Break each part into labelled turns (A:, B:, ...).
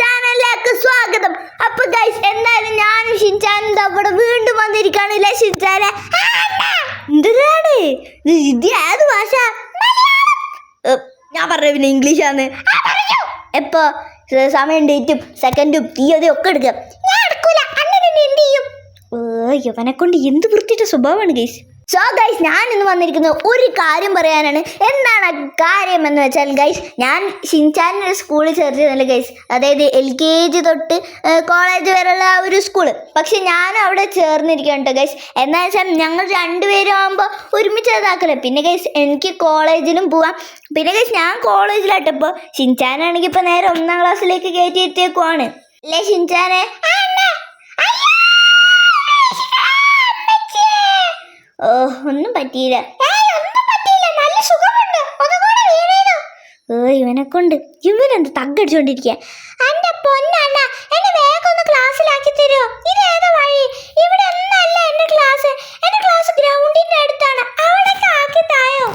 A: ചാനലിലേക്ക് സ്വാഗതം. അപ്പൊ ഗൈസ് എന്തായാലും ഞാനും ഷിൻചാനും ദാ ഇവിടെ വീണ്ടും വന്നിരിക്കാണില്ലേ ഷിൻചാനെ? എന്തിനാണ് ഇത് ഏത് ഭാഷ? ഞാൻ പറഞ്ഞ പിന്നെ ഇംഗ്ലീഷാന്ന്. എപ്പോ? സമയം ഡേറ്റും സെക്കൻഡും തീയതിയും ഒക്കെ എടുക്കാം. ഞാൻ എടുക്കൂല. എന്നെ എന്ത് ചെയ്യും? ഏ, ഇവനെ കൊണ്ട് എന്ത് വൃത്തിയുടെ സ്വഭാവമാണ് ഗൈസ് സോ ഗൈസ് ഞാൻ ഇന്ന് വന്നിരിക്കുന്ന ഒരു കാര്യം പറയാനാണ്. എന്താണ് ആ കാര്യം എന്ന് വെച്ചാൽ ഗൈസ് ഞാൻ ഷിൻചാനിന്റെ സ്കൂളിൽ ചേർത്തിരുന്നില്ല ഗൈസ് അതായത് എൽ കെ ജി തൊട്ട് കോളേജ് വരെയുള്ള ആ ഒരു സ്കൂൾ പക്ഷെ ഞാനും അവിടെ ചേർന്നിരിക്കുകയാണ് കേട്ടോ ഗൈസ് എന്താ വെച്ചാൽ ഞങ്ങൾ രണ്ടുപേരും ആകുമ്പോൾ ഒരുമിച്ച് ഇതാക്കല്ലേ പിന്നെ ഗൈസ് എനിക്ക് കോളേജിലും പോവാം. പിന്നെ ഗൈസ് ഞാൻ കോളേജിലാട്ടപ്പോൾ ഷിൻചാനാണെങ്കിൽ ഇപ്പോൾ നേരെ ഒന്നാം ക്ലാസ്സിലേക്ക് കയറ്റി എത്തിയേക്കുവാണ്. അല്ലേ ഷിൻചാനെ. അയ്യോ! ഓ ഒന്നും പറ്റിയില്ല ഏയ്, ഒന്നും പറ്റിയില്ല നല്ല സുഖമുണ്ട് ഒന്നുകൂടെ വീണേനു. ഓ ഇവനെ കൊണ്ട് ഇവനെന്ത് തగ్గടിച്ചോണ്ടിരിക്കുക എന്റെ പൊന്നണ്ണ എന്നെ വേഗം ഒന്ന് ക്ലാസ്സിലാക്കി തരുമോ ഇതേതാ വഴി? ഇവിടെ ഒന്നല്ല എന്റെ ക്ലാസ്. എന്റെ ക്ലാസ് ഗ്രൗണ്ടിന്റെ അടുത്താണ്. അവിടേക്ക് ആക്കി തായോ?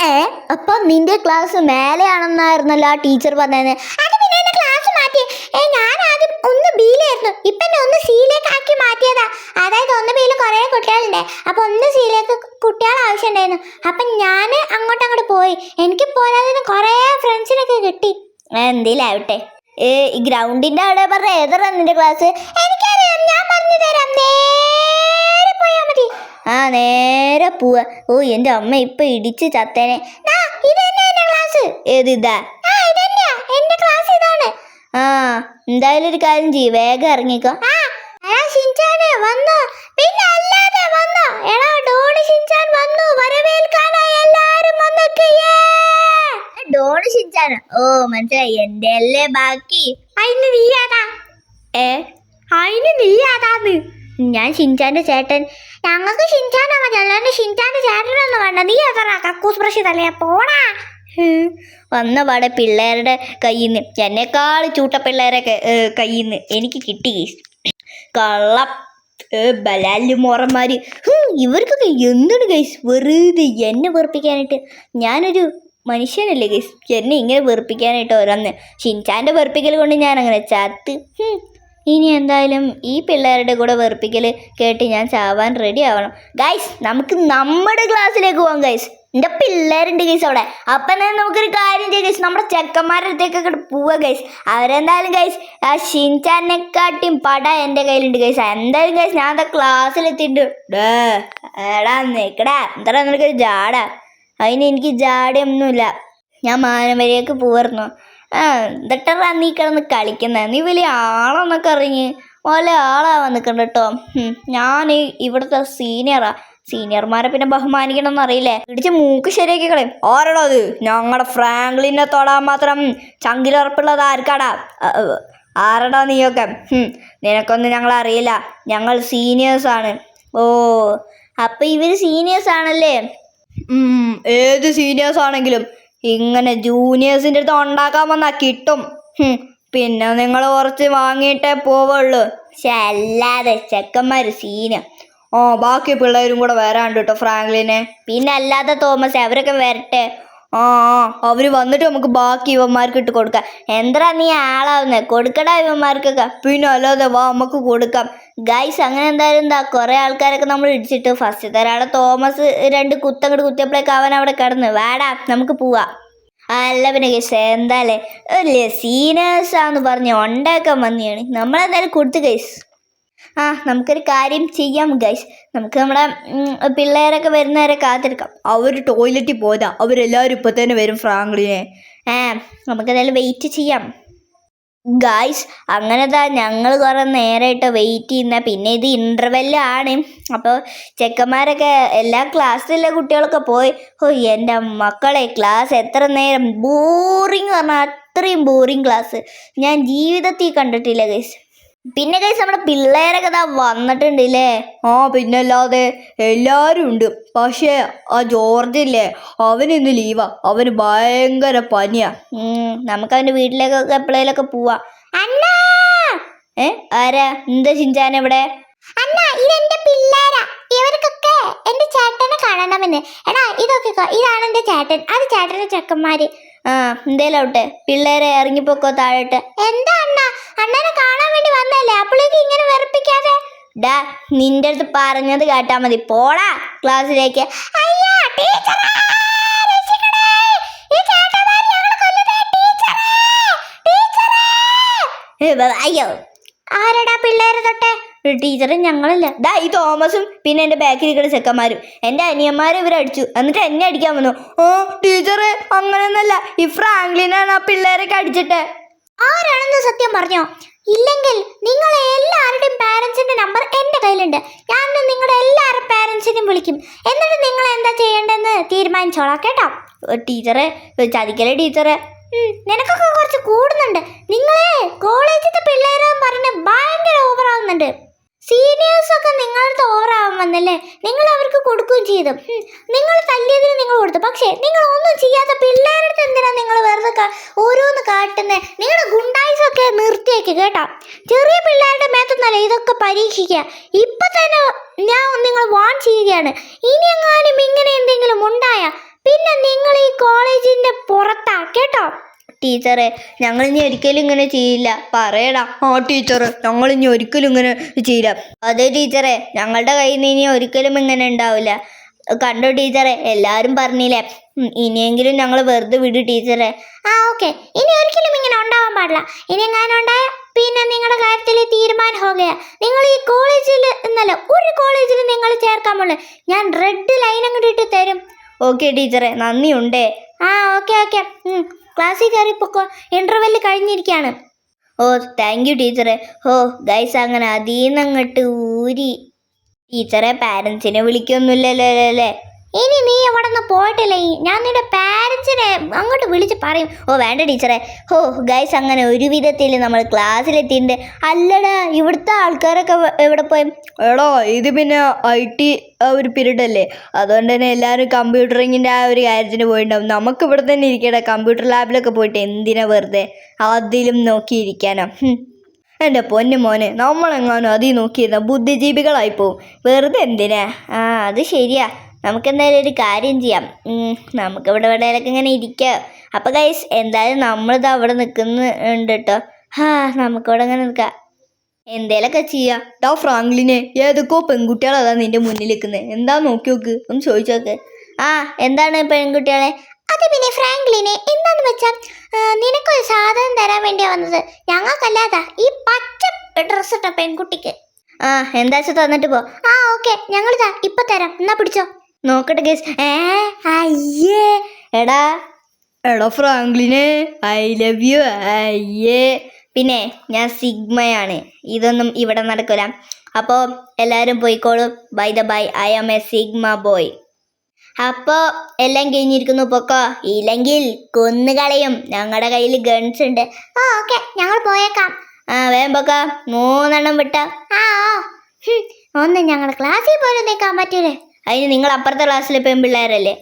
A: ഏ അപ്പൊ നിന്റെ ക്ലാസ് മേലെയാണെന്നായിരുന്നല്ലോ ആ ടീച്ചർ പറഞ്ഞത് അത് പിന്നെ ക്ലാസ് മാറ്റി. ഏ ഞാൻ ഒന്ന് ബിയിലായിരുന്നു ഇപ്പൊ എന്നെ ഒന്ന് സിയിലേക്ക് ആക്കി മാറ്റിയതാ. അതായത് ഒന്ന് പേരിൽ കുറേ കുട്ടികളുണ്ട്. അപ്പൊ ഒന്ന് സിയിലേക്ക് കുട്ടികൾ ആവശ്യമുണ്ടായിരുന്നു. അപ്പൊ ഞാൻ അങ്ങോട്ട് അങ്ങോട്ട് പോയി. എനിക്ക് പോരാതെ കുറേ ഫ്രണ്ട്സിനൊക്കെ കിട്ടി. എന്തിലാവട്ടെ ഏ ഈ ഗ്രൗണ്ടിന്റെ അവിടെ പറഞ്ഞ ഏതാ നിന്റെ ക്ലാസ് എനിക്കറിയാം. ഞാൻ പറഞ്ഞു തരാം. നേരെ പോയാ മതി. ആ നേരെ പോവാ. ഓ എന്റെ അമ്മ ഇപ്പൊ ഇടിച്ച് ചത്തേനെ. ഇത് ഏത് ഇതാ? ആ ഇതന്നെയാ എന്റെ ക്ലാസ് ഇതാണ്. ആ എന്തായാലും ഒരു കാര്യം ചെയ്യ് വേഗം ഇറങ്ങിക്കോ. ആ ഷിൻചാനെ വന്നോ. പിന്നെ അല്ലാതെ വന്നോ. എടാ ഡോണി ഷിൻചാൻ വന്നു. വരവേൽക്കാനായി എല്ലാരും വന്നൊക്കെ ഡോണി ഷിൻചാൻ ഓ മനസ്സിലായി. എന്റെ അല്ലേ ബാക്കി അതിന് നീയാതാ ഏ? അതിന് നീയാതാന്ന് ഞാൻ ഷിൻചാന്റെ ചേട്ടൻ. ഞങ്ങൾക്ക് ഷിൻചാനാ മതി. അല്ലാണ്ട് ഷിൻചാന്റെ ചേട്ടനൊന്നും വേണ്ട. നീ അതാ കക്കൂസ് ബ്രഷ് തലയാ പോടാ. വന്ന പാടെ പിള്ളേരുടെ കയ്യിൽ നിന്ന് എന്നെക്കാൾ ചൂട്ട പിള്ളേരെ കയ്യിൽ നിന്ന് എനിക്ക് കിട്ടി. കള്ള കള്ളം ബലാലു മോറന്മാര്. ഹും, ഇവർക്കൊക്കെ എന്താണ് ഗൈസ് വെറുതെ എന്നെ വെറുപ്പിക്കാനായിട്ട്. ഞാനൊരു മനുഷ്യനല്ലേ ഗൈസ് എന്നെ ഇങ്ങനെ വെറുപ്പിക്കാനായിട്ട് ഓരോന്ന്. ഷിൻചാന്റെ വെറുപ്പിക്കൽ കൊണ്ട് ഞാൻ അങ്ങനെ ചത്ത് ഇനി എന്തായാലും ഈ പിള്ളേരുടെ കൂടെ വെറുപ്പിക്കൽ കേട്ട് ഞാൻ ചാവാൻ റെഡി ആവണം. ഗൈസ് നമുക്ക് നമ്മുടെ ക്ലാസ്സിലേക്ക് പോവാം ഗൈസ് എന്റെ പിള്ളേരുണ്ട് ഗൈസ് അവിടെ. അപ്പം തന്നെ നമുക്കൊരു കാര്യം ചെയ്യാം ഗൈസ് നമ്മുടെ ചെക്കന്മാരുടെ അടുത്തേക്കൊക്കെ പോവുക ഗൈസ് അവരെന്തായാലും ഗൈസ് ആ ഷിൻചാനെക്കാട്ടിയും പട എന്റെ കയ്യിലുണ്ട് ഗൈസ് എന്തായാലും ഗൈസ് ഞാൻ എന്താ ക്ലാസ്സിലെത്തിയിട്ട് ഡേ എടാ നിൽക്കടാ എന്താ നിനക്കൊരു ജാട? അതിന് എനിക്ക് ജാടയൊന്നുമില്ല. ഞാൻ മാനവരേക്ക് പോവായിരുന്നു. ആ എന്നിട്ടാ നീ കിടന്ന് കളിക്കുന്നത് നീ വലിയ ആളെന്നൊക്കെ അറിഞ്ഞ്. ഓലെ ആളാവാൻ നിൽക്കണ്ട കേട്ടോ. ഞാൻ ഇവിടുത്തെ സീനിയറാ സീനിയർമാരെ പിന്നെ ബഹുമാനിക്കണം എന്നറിയില്ലേ ഇടിച്ച് മൂക്ക് ശരിയാക്കി കളയും. ആരടാ അത്? ഞങ്ങളുടെ ഫ്രാങ്ക്ലിനെ തൊടാൻ മാത്രം ചങ്കിലുറപ്പുള്ളത് ആർക്കാടാ? ആരടാ നീയൊക്കെ? നിനക്കൊന്നും ഞങ്ങൾ അറിയില്ല. ഞങ്ങൾ സീനിയേഴ്സാണ് ഓ അപ്പം ഇവർ സീനിയേഴ്സ് ആണല്ലേ? ഏത് സീനിയേഴ്സ് ആണെങ്കിലും ഇങ്ങനെ ജൂനിയേഴ്സിന്റെ അടുത്ത് ഉണ്ടാക്കാൻ വന്നാ കിട്ടും. പിന്നെ നിങ്ങൾ കുറച്ച് വാങ്ങിയിട്ടേ പോവുള്ളൂ. പക്ഷെ അല്ലാതെ ചെക്കന്മാർ സീന ആ ബാക്കി പിള്ളേരും കൂടെ വരാണ്ട് കേട്ടോ ഫ്രാങ്ക്ലിനെ. പിന്നെ അല്ലാതെ തോമസ് അവരൊക്കെ വരട്ടെ. ആ ആ അവർ വന്നിട്ട് നമുക്ക് ബാക്കി ഇവന്മാർക്ക് ഇട്ട് കൊടുക്കാം. എന്താ നീ ആളാവുന്നെ? കൊടുക്കടാ ഇവന്മാർക്കൊക്കെ. പിന്നെ അല്ലാതെ വാ നമുക്ക് കൊടുക്കാം. ഗൈസ് അങ്ങനെ എന്തായാലും എന്താ കുറേ ആൾക്കാരൊക്കെ നമ്മൾ ഇടിച്ചിട്ട് ഫസ്റ്റ് തരാളെ തോമസ് രണ്ട് കുത്തങ്ങോട്ട് കുത്തിയപ്പോഴേക്ക് അവൻ അവിടെ കിടന്ന് വേടാ നമുക്ക് പോവാം. അല്ല പിന്നെ ഗൈസ് എന്താല്ലേ ഒരു സീനിയേഴ്സാന്ന് പറഞ്ഞ് ഉണ്ടാക്കാൻ വന്നിയാണ് നമ്മളെന്തായാലും കൊടുത്തു ഗൈസ് ആ നമുക്കൊരു കാര്യം ചെയ്യാം ഗൈസ് നമുക്ക് നമ്മുടെ പിള്ളേരൊക്കെ വരുന്നവരെ കാത്തിരിക്കാം. അവർ ടോയ്ലറ്റിൽ പോയതാ. അവരെല്ലാവരും ഇപ്പം തന്നെ വരും ഫ്രാങ്ക്ലിനെ ഏ നമുക്കെന്തായാലും വെയിറ്റ് ചെയ്യാം. ഗായ്സ് അങ്ങനെതാ ഞങ്ങൾ കുറേ നേരമായിട്ട് വെയിറ്റ് ചെയ്യുന്ന. പിന്നെ ഇത് ഇന്റർവെല്ലാണ് അപ്പോൾ ചെക്കന്മാരൊക്കെ എല്ലാ ക്ലാസ്സിലെ കുട്ടികളൊക്കെ പോയി ഓ എന്റെ മക്കളെ ക്ലാസ് എത്ര നേരം? ബോറിങ് പറഞ്ഞാൽ അത്രയും ബോറിങ് ക്ലാസ് ഞാൻ ജീവിതത്തിൽ കണ്ടിട്ടില്ല ഗൈസ് പിന്നെ കൈസ് നമ്മുടെ പിള്ളേരൊക്കെ കഥ വന്നിട്ടുണ്ട് ഇല്ലേ ആ പിന്നല്ലാതെ എല്ലാരും ഉണ്ട്. പക്ഷേ ആ ജോർജ് ഇല്ലേ അവനിന്ന് ലീവാ അവന് ഭയങ്കര പനിയാ. നമുക്ക് അവന്റെ വീട്ടിലേക്കൊക്കെ എപ്പോഴേലൊക്കെ പോവാ. അണ്ണാ! ഏ ആരാ? എന്താ ചിഞ്ചാൻ അണ്ണ ഇതെന്റെ പിള്ളേരാ. ഇവർക്കൊക്കെ എന്റെ ചേട്ടനെ കാണണമെന്ന്. എടാ ഇതൊക്കെ ഇതാണ് എന്റെ ചേട്ടൻ. അത് ചേട്ടന്റെ ചെക്കന്മാര്. ആ എന്തേലോട്ടെ. പിള്ളേരെ ഇറങ്ങിപ്പോക്കോ താഴോട്ട്. എന്താ അണ്ണ? അണ്ണനെ കാണാൻ വേണ്ടി വന്നല്ലേ അപ്പോഴേക്ക് ഇങ്ങനെ വെറുപ്പിക്കാതെ. ഡാ നിന്റെ അടുത്ത് പറഞ്ഞത് കേട്ടാ മതി. പോടാ ക്ലാസ്സിലേക്ക്. അയ്യോ. ആരടാ പിള്ളേരെ തൊട്ടെ? ടീച്ചറും ഞങ്ങളല്ല. ദാ ഈ തോമസും പിന്നെ എന്റെ ബാക്കിൽ ഇരിക്കുന്ന ചെക്കന്മാരും. എന്റെ അനിയന്മാരെ ഇവർ അടിച്ചു. എന്നിട്ട് എന്നെ അടിക്കാൻ വന്നു. ഓ ടീച്ചറെ അങ്ങനെയൊന്നല്ല. ഈ ഫ്രാങ്ക്ലിനാണ് ആ പിള്ളേരൊക്കെ അടിച്ചിട്ട്. ആരാണെന്ന് സത്യം പറഞ്ഞോ? ഇല്ലെങ്കിൽ നിങ്ങളെ എല്ലാവരുടെയും പാരൻസിന്റെ നമ്പർ എന്റെ കയ്യിലുണ്ട്. ഞാൻ നിങ്ങളുടെ എല്ലാവരുടെ പാരൻസിനെയും വിളിക്കും. എന്നിട്ട് നിങ്ങൾ എന്താ ചെയ്യേണ്ടതെന്ന് തീരുമാനിച്ചോളാം കേട്ടോ? ടീച്ചറെ ചതിക്കലേ ടീച്ചറെ? നിനക്കൊക്കെ കുറച്ച് കൂടുന്നുണ്ട്. നിങ്ങളെ കോളേജിലത്തെ പിള്ളേരെന്ന് പറഞ്ഞ് ഭയങ്കര ഓവറാവുന്നുണ്ട് സീനിയേഴ്സ് ഒക്കെ നിങ്ങളുടെ ഓവറാവാൻ വന്നല്ലേ? നിങ്ങൾ അവർക്ക് കൊടുക്കുകയും ചെയ്തു. നിങ്ങൾ തല്ലിയതിന് നിങ്ങൾ കൊടുത്തു. പക്ഷേ നിങ്ങൾ ഒന്നും ചെയ്യാത്ത പിള്ളേരുടെ അടുത്ത് എന്തിനാ നിങ്ങൾ വെറുതെ ഓരോന്ന് കാട്ടുന്നത് നിങ്ങളുടെ ഗുണ്ടായിസ് ഒക്കെ നിർത്തിയേക്ക് കേട്ടോ. ചെറിയ പിള്ളേരുടെ മേത്തൊന്നല്ല ഇതൊക്കെ പരീക്ഷിക്കുക. ഇപ്പൊ തന്നെ ഞാൻ നിങ്ങൾ വാൺ ചെയ്യുകയാണ്. ഇനി എങ്ങാനും ഇങ്ങനെ എന്തെങ്കിലും ഉണ്ടായ പിന്നെ നിങ്ങൾ ഈ കോളേജിന്റെ പുറത്താ കേട്ടോ? ടീച്ചറെ ഞങ്ങൾ ഇനി ഒരിക്കലും ഇങ്ങനെ ചെയ്യില്ല. പറയടാ. ആ ടീച്ചറെ ഞങ്ങൾ ഇനി ഒരിക്കലും ഇങ്ങനെ ചെയ്യില്ല. അതെ ടീച്ചറെ ഞങ്ങളുടെ കയ്യിൽ നിന്ന് ഇനി ഒരിക്കലും ഇങ്ങനെ ഉണ്ടാവില്ല. കണ്ടോ ടീച്ചറെ എല്ലാവരും പറഞ്ഞില്ലേ? ഇനിയെങ്കിലും ഞങ്ങൾ വെറുതെ വിടു ടീച്ചറെ. ആ ഓക്കെ. ഇനി ഒരിക്കലും ഇങ്ങനെ ഉണ്ടാവാൻ പാടില്ല. ഇനി എങ്ങനെ ഉണ്ടായ പിന്നെ നിങ്ങളുടെ കാര്യത്തിൽ തീരുമാനം ഹോകയാ നിങ്ങൾ ഈ കോളേജിൽ എന്നല്ല ഒരു കോളേജിൽ നിങ്ങൾ ചേർക്കാൻ പോലെ ഞാൻ റെഡ് ലൈൻ അങ്ങോട്ട് ഇട്ട് തരും. ഓക്കെ ടീച്ചറെ നന്ദിയുണ്ടേ. ആ ഓക്കെ ഓക്കെ. ക്ലാസ്സിൽ കയറിപ്പോക്കോ ഇന്റർവെല്ല് കഴിഞ്ഞിരിക്കുകയാണ് ഓ താങ്ക് യു ടീച്ചറെ ഓ ഗൈസ് അങ്ങനെ അതീന്നങ്ങട്ട് ഊരി. ടീച്ചറെ പാരൻസിനെ വിളിക്കൊന്നുമില്ലല്ലോ അല്ലേ? ഇനി നീ അവിടെ നിന്ന് പോയിട്ടില്ലേ? ഞാൻ നിന്റെ പാരൻസിനെ അങ്ങോട്ട് വിളിച്ച് പറയും. ഓ വേണ്ട ടീച്ചറെ. ഓ ഗൈസ് അങ്ങനെ ഒരു വിധത്തിൽ നമ്മൾ ക്ലാസ്സിലെത്തിയിട്ടുണ്ട്. അല്ലടാ ഇവിടുത്തെ ആൾക്കാരൊക്കെ എവിടെ പോയി?
B: എടോ ഇത് പിന്നെ ഐ ടി ഒരു പീരീഡ് അല്ലേ? അതുകൊണ്ട് തന്നെ എല്ലാവരും കമ്പ്യൂട്ടറിങ്ങിന്റെ ആ ഒരു കാര്യത്തിന് പോയിട്ടുണ്ടാവും. നമുക്ക് ഇവിടെ തന്നെ ഇരിക്കട്ടെ കമ്പ്യൂട്ടർ ലാബിലൊക്കെ പോയിട്ട് എന്തിനാ വെറുതെ അതിലും നോക്കിയിരിക്കാനോ. എന്റെ പൊന്നു മോനെ നമ്മളെങ്ങാനും അതിൽ നോക്കിയിരുന്ന ബുദ്ധിജീവികളായി പോവും. വെറുതെ എന്തിനാ?
A: ആ അത് ശരിയാ. നമുക്ക് എന്തായാലും ഒരു കാര്യം ചെയ്യാം. നമുക്കിവിടെ എവിടെയൊക്കെ ഇങ്ങനെ ഇരിക്കാം. അപ്പോൾ ഗൈസ് എന്തായാലും നമ്മളിത് അവിടെ നിൽക്കുന്നുണ്ട് കേട്ടോ ഹാ നമുക്കിവിടെ ഇങ്ങനെ നിൽക്കാം എന്തേലൊക്കെ ചെയ്യാം.
B: ടോ ഫ്രാങ്ക്ലിനെ. ഏതൊക്കെയോ പെൺകുട്ടികളതാ നിന്റെ മുന്നിൽ നിൽക്കുന്നത് എന്താ നോക്കി നോക്ക്. ഒന്ന് ചോദിച്ചു നോക്ക്.
A: ആ എന്താണ് പെൺകുട്ടികളെ? അത് പിന്നെ ഫ്രാങ്ക്ലിനെ. എന്താന്ന് വെച്ചാൽ നിനക്കൊരു സാധനം തരാൻ വേണ്ടിയാ വന്നത്. ഞങ്ങൾക്കല്ലാതാ ഈ പച്ച ഡ്രസ് ഇട്ട പെൺകുട്ടിക്ക്. ആ എന്താ വെച്ചാൽ തന്നിട്ട് പോ. ആ ഓക്കെ. ഞങ്ങളിതാ ഇപ്പൊ തരാം. എന്നാ പിടിച്ചോ. നോക്കട്ടെ ഗേസ് ഏ അയ്യേ. എടാ.
B: എടാ ഫ്രാങ്ക്ലിനെ ഐ ലവ് യു അയ്യേ.
A: പിന്നെ ഞാൻ സിഗ്മയാണ്. ഇതൊന്നും ഇവിടെ നടക്കില്ല അപ്പോൾ എല്ലാവരും പോയിക്കോളും. By the by I am a sigma boy അപ്പോൾ എല്ലാം കഴിഞ്ഞിരിക്കുന്നു പൊക്കോ? ഇല്ലെങ്കിൽ കൊന്നുകളയും ഞങ്ങളുടെ കയ്യിൽ ഗൺസ് ഉണ്ട്. ഓ ഓക്കെ ഞങ്ങൾ പോയേക്കാം. ആ വേഗം പൊക്കോ. മൂന്നെണ്ണം വിട്ട. ആ ഓ. ഒന്ന് ഞങ്ങളുടെ ക്ലാസ്സിൽ പോലും നിൽക്കാൻ പറ്റൂലേ. അതിന് നിങ്ങൾ അപ്പുറത്തെ ക്ലാസ്സിലെ പെൺപിള്ളേരല്ലേ?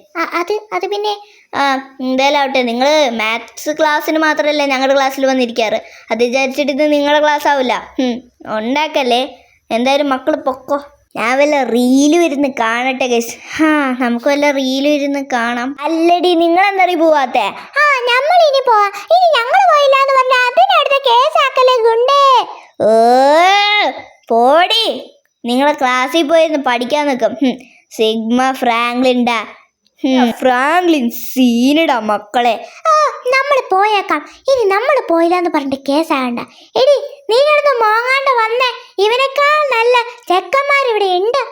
A: അത് അത് പിന്നെ ആ എന്തായാലും ആവട്ടെ നിങ്ങൾ മാത്സ് ക്ലാസ്സിന് മാത്രമല്ലേ ഞങ്ങളുടെ ക്ലാസ്സിൽ വന്നിരിക്കാറ്. അത് വിചാരിച്ചിട്ട് ഇത് നിങ്ങളുടെ ക്ലാസ് ആവില്ല ഉണ്ടാക്കല്ലേ? എന്തായാലും മക്കൾ പൊക്കോ. ഞാൻ വല്ല റീലും ഇരുന്ന് കാണട്ടെ ഗൈസ് ആ നമുക്ക് വല്ല റീലും ഇരുന്ന് കാണാം. അല്ലടി നിങ്ങൾ എന്താ പോവാത്തെ? ആ നമ്മൾ ഇനി പോവാ. ഇനി ഞങ്ങൾ പോയില്ല എന്ന് പറഞ്ഞാൽ അതിനടുത്ത കേസാക്കല്ലേ ഗുണ്ടേ ഓ പോടി. നിങ്ങളെ ക്ലാസ്സിൽ പോയിരുന്ന് പഠിക്കാൻ നിൽക്കും സിഗ്മ ഫ്രാങ്ക്ലിൻഡാ.
B: ഫ്രാങ്ക്ലിൻ സീനിടാ മക്കളെ.
A: ആ നമ്മൾ പോയേക്കാം. ഇനി നമ്മൾ പോയില്ല എന്ന് പറഞ്ഞിട്ട് കേസാകണ്ട. എടി നീ കിടന്ന് മോങ്ങാണ്ട് വന്നേ. ഇവനേക്കാൾ നല്ല ചെക്കന്മാർ ഇവിടെ ഉണ്ട്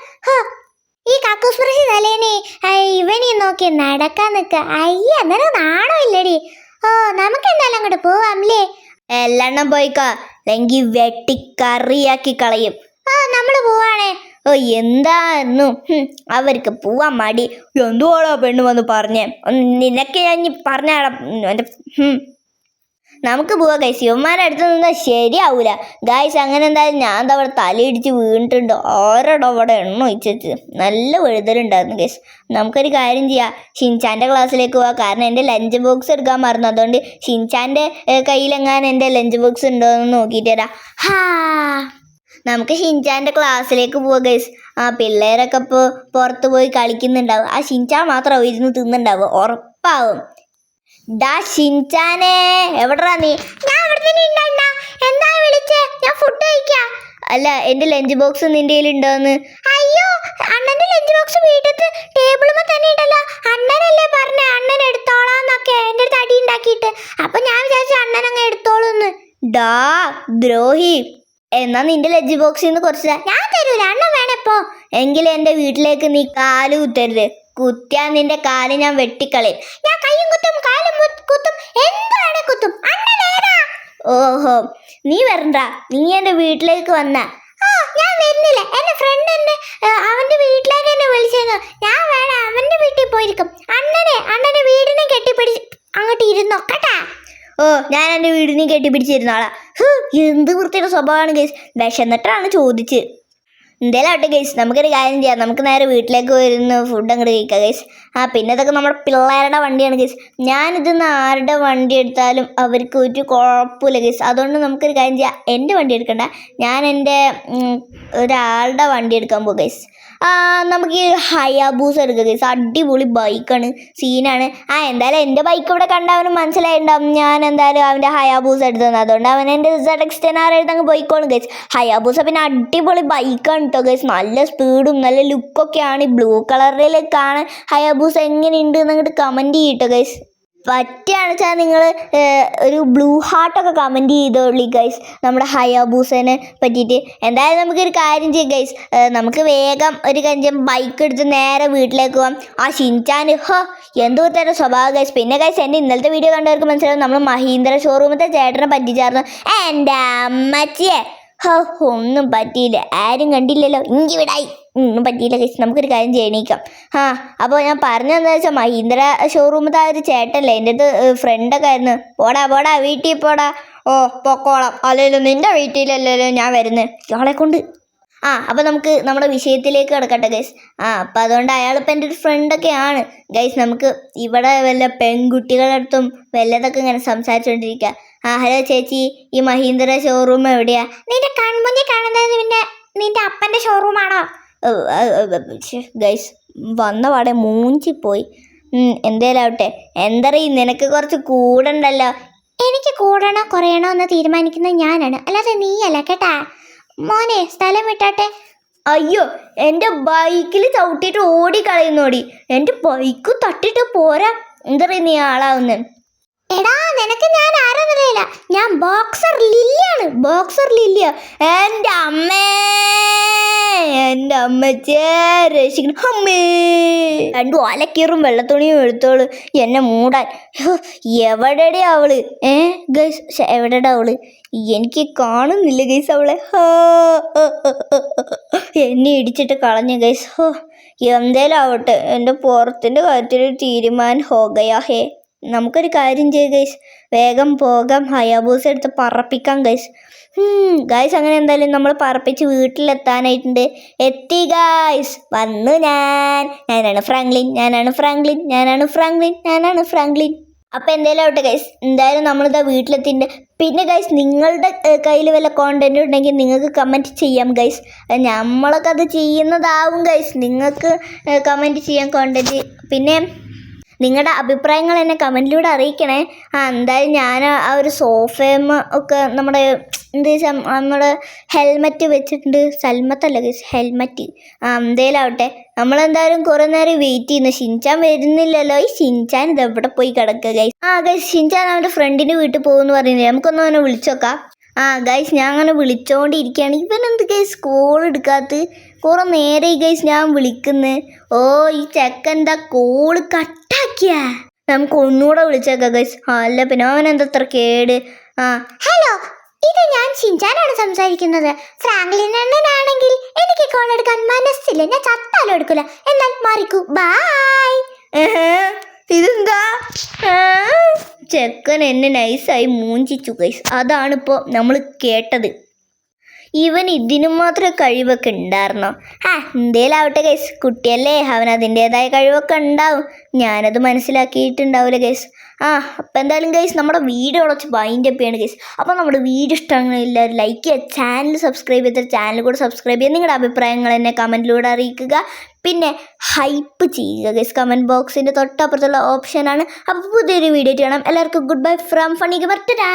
A: ഈ കക്കുസ്പൃശി തലേനെ ഇവനെ നോക്കി നടക്കാൻ നിൽക്ക അയ്യ അന്നേരം നാണോ ഇല്ലടി? ഓ നമുക്ക് എന്തായാലും അങ്ങോട്ട് പോവാംലേ എല്ലെണ്ണം പോയിക്കോ. അല്ലെങ്കിൽ വെട്ടിക്കറിയാക്കി കളയും. ആ നമ്മൾ പോവാണേ. എന്തായിരുന്നു അവർക്ക് പോവാൻ മടി.
B: എന്തുവാടോ പെണ്ണ് വന്ന് പറഞ്ഞേ?
A: നിനക്ക് ഞാൻ പറഞ്ഞാടാ. എന്റെ നമുക്ക് പോവാ ഗൈസ് ഇവന്മാരുടെ അടുത്ത് നിന്നാൽ ശരിയാവൂല. ഗൈസ് അങ്ങനെ എന്തായാലും ഞാൻ എന്താ അവിടെ തലയിടിച്ച് വീണിട്ടുണ്ട്. ഓരോടോ അവിടെ എണ്ണ ഒഴിച്ചത്? നല്ല വഴുതലുണ്ടായിരുന്നു ഗൈസ് നമുക്കൊരു കാര്യം ചെയ്യാം. ഷിൻചാന്റെ ക്ലാസ്സിലേക്ക് പോവാം. കാരണം എന്റെ ലഞ്ച് ബോക്സ് എടുക്കാൻ മറന്നു. അതുകൊണ്ട് ഷിൻചാന്റെ കയ്യിലെങ്ങാനും എന്റെ ലഞ്ച് ബോക്സ് ഉണ്ടോ എന്ന് നോക്കിയിട്ട് തരാം ഹാ. നമുക്ക് ഷിൻചാന്റെ ക്ലാസ്സിലേക്ക് പോവാം ഗൈസ് ആ പിള്ളേരൊക്കെ ഇപ്പോൾ പുറത്ത് പോയി കളിക്കുന്നുണ്ടാവും. ആ ഷിൻചാൻ മാത്രം ഇരുന്ന് തിന്നുണ്ടാവും ഉറപ്പാവും. ഡാ ഷിൻചാനെ എവിടാ നീ? ഞാൻ ഇവിടെ തന്നെ ഉണ്ടാ എന്താ വിളിച്ചേ? ഞാൻ ഫുഡ് കഴിക്കാം. അല്ല എന്റെ ലഞ്ച് ബോക്സ് നിന്റെ ഉണ്ടോന്ന് അയ്യോ അണ്ണന്റെ ലഞ്ച് ബോക്സ് വീട്ടിൽ ടേബിളുമ്പോ തന്നെ ഉണ്ടല്ലോ. അണ്ണനല്ലേ പറഞ്ഞേ അണ്ണൻ എടുത്തോളാന്നൊക്കെ. എന്റെ അടുത്ത് അടി ഉണ്ടാക്കിയിട്ട്. അപ്പൊ ഞാൻ വിചാരിച്ചു അണ്ണൻ അങ്ങ് എടുത്തോളൂന്ന് ഡാ ദ്രോഹി. എന്നാ നിന്റെ ലജ്ജ് ബോക്സിൽ നിന്ന് കുറച്ച് ഞാൻ തരൂല. അണ്ണൻ വേണപ്പോ എങ്കിലും എന്റെ വീട്ടിലേക്ക് നീ കാൽ കുത്തരുത്. കുത്തിയാ നിന്റെ കാൽ ഞാൻ വെട്ടിക്കളയും. ഞാൻ കൈയും കുത്തും കാലും കുത്തും എന്താണ് കുത്തും? ഓഹോ നീ വരണ്ട. നീ എന്റെ വീട്ടിലേക്ക് വന്ന. ഞാൻ വരുന്നില്ല. എന്റെ ഫ്രണ്ട് എന്നെ അവന്റെ വീട്ടിലേക്ക് എന്നെ വിളിച്ചിരുന്നു ഞാൻ വേണം അവന്റെ വീട്ടിൽ പോയിരിക്കും. അണ്ണനെ അണ്ണനെ വീടിനെ കെട്ടിപ്പിടിച്ച് അങ്ങോട്ട് ഇരുന്നോ. കേട്ടാ? ഓ ഞാൻ എന്റെ വീടിനെ കെട്ടിപ്പിടിച്ചിരുന്നാളാ എന്ത് വൃത്തിയുടെ സ്വഭാവമാണ് ഗൈസ്? വിശന്നിട്ടാണ് ചോദിച്ച് എന്തായാലും ആട്ടെ ഗൈസ് നമുക്കൊരു കാര്യം ചെയ്യാം. നമുക്ക് നേരെ വീട്ടിലേക്ക് വരുന്ന ഫുഡ് അങ്ങോട്ട് കഴിക്കാം ഗൈസ് ആ പിന്നെ ഇതൊക്കെ നമ്മുടെ പിള്ളേരുടെ വണ്ടിയാണ് ഗൈസ് ഞാനിതിന്ന് ആരുടെ വണ്ടി എടുത്താലും അവർക്ക് ഒരു കുഴപ്പമില്ല ഗൈസ് അതുകൊണ്ട് നമുക്കൊരു കാര്യം ചെയ്യാം. എന്റെ വണ്ടി എടുക്കണ്ട. ഞാൻ എന്റെ ഒരാളുടെ വണ്ടി എടുക്കാൻ പോകും ഗൈസ് നമുക്ക് ഹയാബൂസ് എടുക്കാം ഗൈസ് അടിപൊളി ബൈക്കാണ് സീനാണ് ആ എന്തായാലും എന്റെ ബൈക്ക് ഇവിടെ കണ്ട അവന് മനസ്സിലായിട്ടുണ്ടാവും ഞാൻ എന്തായാലും അവന്റെ ഹയാബൂസ് എടുത്തത് അതുകൊണ്ട് അവൻ എന്റെ സെഡ് എക്സ്റ്റേനാർ എടുത്ത് അങ്ങ് പോയിക്കോളും ഗൈസ് ഹയാബൂസ പിന്നെ അടിപൊളി ബൈക്കാണ് കേട്ടോ ഗൈസ് നല്ല സ്പീഡും നല്ല ലുക്കൊക്കെയാണ് ഈ ബ്ലൂ കളറിൽ കാണാൻ ഹയാബൂസ് എങ്ങനെയുണ്ട് എന്നങ്ങോട്ട് കമന്റ് ചെയ്യട്ടോ ഗൈസ് പറ്റുകയാണെന്ന് വെച്ചാൽ നിങ്ങൾ ഒരു ബ്ലൂ ഹാർട്ടൊക്കെ കമന്റ് ചെയ്തോളി ഗൈസ് നമ്മുടെ ഹയാബൂസനെ പറ്റിയിട്ട്. എന്തായാലും നമുക്കൊരു കാര്യം ചെയ്യാം ഗൈസ് നമുക്ക് വേഗം ഒരു കഞ്ചം ബൈക്ക് എടുത്ത് നേരെ വീട്ടിലേക്ക് പോകാം ആ ഷിൻചാൻ ഹോ എന്തോ തരം സ്വഭാവം ഗൈസ് പിന്നെ ഗൈസ് എന്റെ ഇന്നലത്തെ വീഡിയോ കണ്ടവർക്ക് മനസ്സിലാവും. നമ്മൾ മഹീന്ദ്ര ഷോറൂമത്തെ ചേട്ടനെ പറ്റിച്ചായിരുന്നു. എന്റെ അമ്മച്ചിയെ. ഹോ ഒന്നും പറ്റിയില്ല. ആരും കണ്ടില്ലല്ലോ. ഇഞ്ചി വിടായി. ഒന്നും പറ്റിയില്ല ഗൈസ് നമുക്കൊരു കാര്യം ചെയ്യണീക്കാം. ആ അപ്പോൾ ഞാൻ പറഞ്ഞതെന്ന് വെച്ചാൽ മഹീന്ദ്ര ഷോറൂമിൽ ആ ഒരു ചേട്ടല്ലേ എന്റെ അടുത്ത് ഫ്രണ്ടൊക്കെ ആയിരുന്നു. പോടാ പോടാ വീട്ടിൽ പോടാ. ഓ പൊക്കോളാം. അല്ലല്ലോ നിന്റെ വീട്ടിലല്ലല്ലോ ഞാൻ വരുന്നത് ഇയാളെ കൊണ്ട്. ആ അപ്പോൾ നമുക്ക് നമ്മുടെ വിഷയത്തിലേക്ക് കിടക്കട്ടെ ഗൈസ് ആ അപ്പോൾ അതുകൊണ്ട് അയാൾ ഇപ്പം എന്റെ ഒരു ഫ്രണ്ടൊക്കെയാണ് ഗൈസ് നമുക്ക് ഇവിടെ വല്ല പെൺകുട്ടികളുടെ അടുത്തും വല്ലതൊക്കെ ഇങ്ങനെ സംസാരിച്ചുകൊണ്ടിരിക്കുക ആ ഹലോ ചേച്ചി ഈ മഹീന്ദ്ര ഷോറൂം എവിടെയാ? നിന്റെ കൺമുന്നിൽ കാണുന്നത് നിന്റെ നിന്റെ അപ്പന്റെ ഷോറൂമാണോ ഗൈസ് വന്ന പാടെ മൂഞ്ചി പോയി എന്തേലാവട്ടെ എന്തറിയും നിനക്ക് കുറച്ച് കൂടണ്ടല്ലോ. എനിക്ക് കൂടണോ കുറയണോ എന്ന് തീരുമാനിക്കുന്നത് ഞാനാണ്. അല്ലാതെ നീയല്ല കേട്ടാ? മോനെ സ്ഥലം വിട്ടാട്ടെ. അയ്യോ എന്റെ ബൈക്കിൽ ചവിട്ടിയിട്ട് ഓടിക്കളയുന്നോടി. എന്റെ ബൈക്ക് തട്ടിട്ട് പോരാ. എന്തറിയും നീ ആളാവുന്നത് എടാ നിനക്ക് ഞാൻ ആരാന്നറിയില്ല ഞാൻ ബോക്സർ ലില്ലിയാണ്. ബോക്സർ ലില്ലിയ എന്റെ അമ്മേ എന്റെ അമ്മച്ചേ രക്ഷിക്കണം അമ്മേ. രണ്ടു ഓലക്കീറും വെള്ളത്തുണിയും എടുത്തോൾ എന്നെ മൂടാൻ. എവിടെടെ അവൾ? ഏ ഗൈസ് എവിടെടാ അവൾ? എനിക്ക് കാണുന്നില്ല ഗൈസ് അവളെ. എന്നെ ഇടിച്ചിട്ട് കളഞ്ഞു ഗൈസ് ഹോ എന്തേലും ആവട്ടെ. എന്റെ പുറത്തിന്റെ കാര്യത്തിൽ തീരുമാനം ഹോഗയാ ഹേ. നമുക്കൊരു കാര്യം ചെയ്യ ഗൈസ് വേഗം പോകാം. ഹയാബൂസ് എടുത്ത് പറപ്പിക്കാം ഗൈസ് ഗൈസ് അങ്ങനെ എന്തായാലും നമ്മൾ പറപ്പിച്ച് വീട്ടിലെത്താനായിട്ടുണ്ട്. എത്തി ഗൈസ് വന്നു ഞാൻ. ഞാനാണ് ഫ്രാങ്ക്ലിൻ. ഞാനാണ് ഫ്രാങ്ക്ലിൻ. ഞാനാണ് ഫ്രാങ്ക്ലിൻ. ഞാനാണ് ഫ്രാങ്ക്ലിൻ. അപ്പം എന്തായാലും ആവട്ടെ ഗൈസ് എന്തായാലും നമ്മളിതാ വീട്ടിലെത്തിയിട്ടുണ്ട് പിന്നെ ഗൈസ് നിങ്ങളുടെ കയ്യിൽ വല്ല കോണ്ടന്റ് ഉണ്ടെങ്കിൽ നിങ്ങൾക്ക് കമന്റ് ചെയ്യാം ഗൈസ് നമ്മളൊക്കെ അത് ചെയ്യുന്നതാവും ഗൈസ് നിങ്ങൾക്ക് കമന്റ് ചെയ്യാം കോണ്ടന്റ് പിന്നെ നിങ്ങളുടെ അഭിപ്രായങ്ങൾ എന്നെ കമന്റിലൂടെ അറിയിക്കണേ. ആ എന്തായാലും ഞാൻ ആ ഒരു സോഫയും ഒക്കെ നമ്മുടെ എന്ത് നമ്മുടെ ഹെൽമറ്റ് വെച്ചിട്ടുണ്ട്. സൽമത്തല്ല ഹെൽമറ്റ്. ആ എന്തേലും ആവട്ടെ നമ്മളെന്തായാലും കുറേ നേരം വെയിറ്റ് ചെയ്യുന്നു. ഷിൻചാൻ വരുന്നില്ലല്ലോ. ഈ ഷിൻചാൻ ഇത് എവിടെ പോയി കിടക്കുക ആ ഗൈസ് ഷിൻചാൻ അവന്റെ ഫ്രണ്ടിന്റെ വീട്ടിൽ പോകുമെന്ന് പറയുന്നില്ല നമുക്കൊന്നും അവനെ വിളിച്ചോക്കാം ആ ഗൈസ് ഞാൻ അങ്ങനെ വിളിച്ചോണ്ടിരിക്കുകയാണ്. ഇവനെന്ത് ഗൈസ് കോൾ എടുക്കാത്ത കുറെ നേരെ ഗൈസ് ഞാൻ വിളിക്കുന്നത് ഓ ഈ ചെക്കൻ എന്താ കോൾ കട്ടാക്കിയ നമുക്ക് ഒന്നുകൂടെ വിളിച്ചേക്കാം ഗൈസ് അല്ല പിന്നെ അവൻ അത്ര കേട്? ആ. ഹലോ ഇത് ഞാൻ ഷിൻചാനാണ് സംസാരിക്കുന്നത്. ഫ്രാങ്ക്ലിൻ അണ്ണനാണെങ്കിൽ എനിക്ക് കോൾ എടുക്കാൻ മനസ്സില്ല. ഞാൻ ചത്താലും എടുക്കില്ല എന്നാൽ മാറിക്കൂ. ബായ് ഇതെന്താ? ചെക്കൻ എന്നെ നൈസായി മൂഞ്ചിച്ചു ഗൈസ് അതാണിപ്പോൾ നമ്മൾ കേട്ടത്. ഇവൻ ഇതിനു മാത്രം കഴിവൊക്കെ ഉണ്ടായിരുന്നോ? ആ എന്തേലാവട്ടെ ഗൈസ് കുട്ടിയല്ലേ അവൻ അതിന്റെതായ കഴിവൊക്കെ ഉണ്ടാവും. ഞാനത് മനസ്സിലാക്കിയിട്ടുണ്ടാവില്ല ഗൈസ് ആ അപ്പം എന്തായാലും ഗൈസ് നമ്മുടെ വീഡിയോ കുറച്ച് ബൈൻഡ് അപ്പ് ചെയ്യണം ഗൈസ് അപ്പോൾ നമ്മുടെ വീഡിയോ ഇഷ്ടമാണെങ്കിൽ എല്ലാവരും ലൈക്ക് ചെയ്യുക ചാനൽ സബ്സ്ക്രൈബ് ചെയ്തിട്ട് ചാനൽ കൂടെ സബ്സ്ക്രൈബ് ചെയ്യുക. നിങ്ങളുടെ അഭിപ്രായങ്ങൾ എന്നെ കമന്റിലൂടെ അറിയിക്കുക. പിന്നെ ഹൈപ്പ് ചെയ്യുക ഗൈസ് കമന്റ് ബോക്സിന്റെ തൊട്ടപ്പുറത്തുള്ള ഓപ്ഷനാണ് അപ്പോൾ പുതിയൊരു വീഡിയോ ചെയ്യണം എല്ലാവർക്കും ഗുഡ് ബൈ ഫ്രം ഫണി മറ്റരാ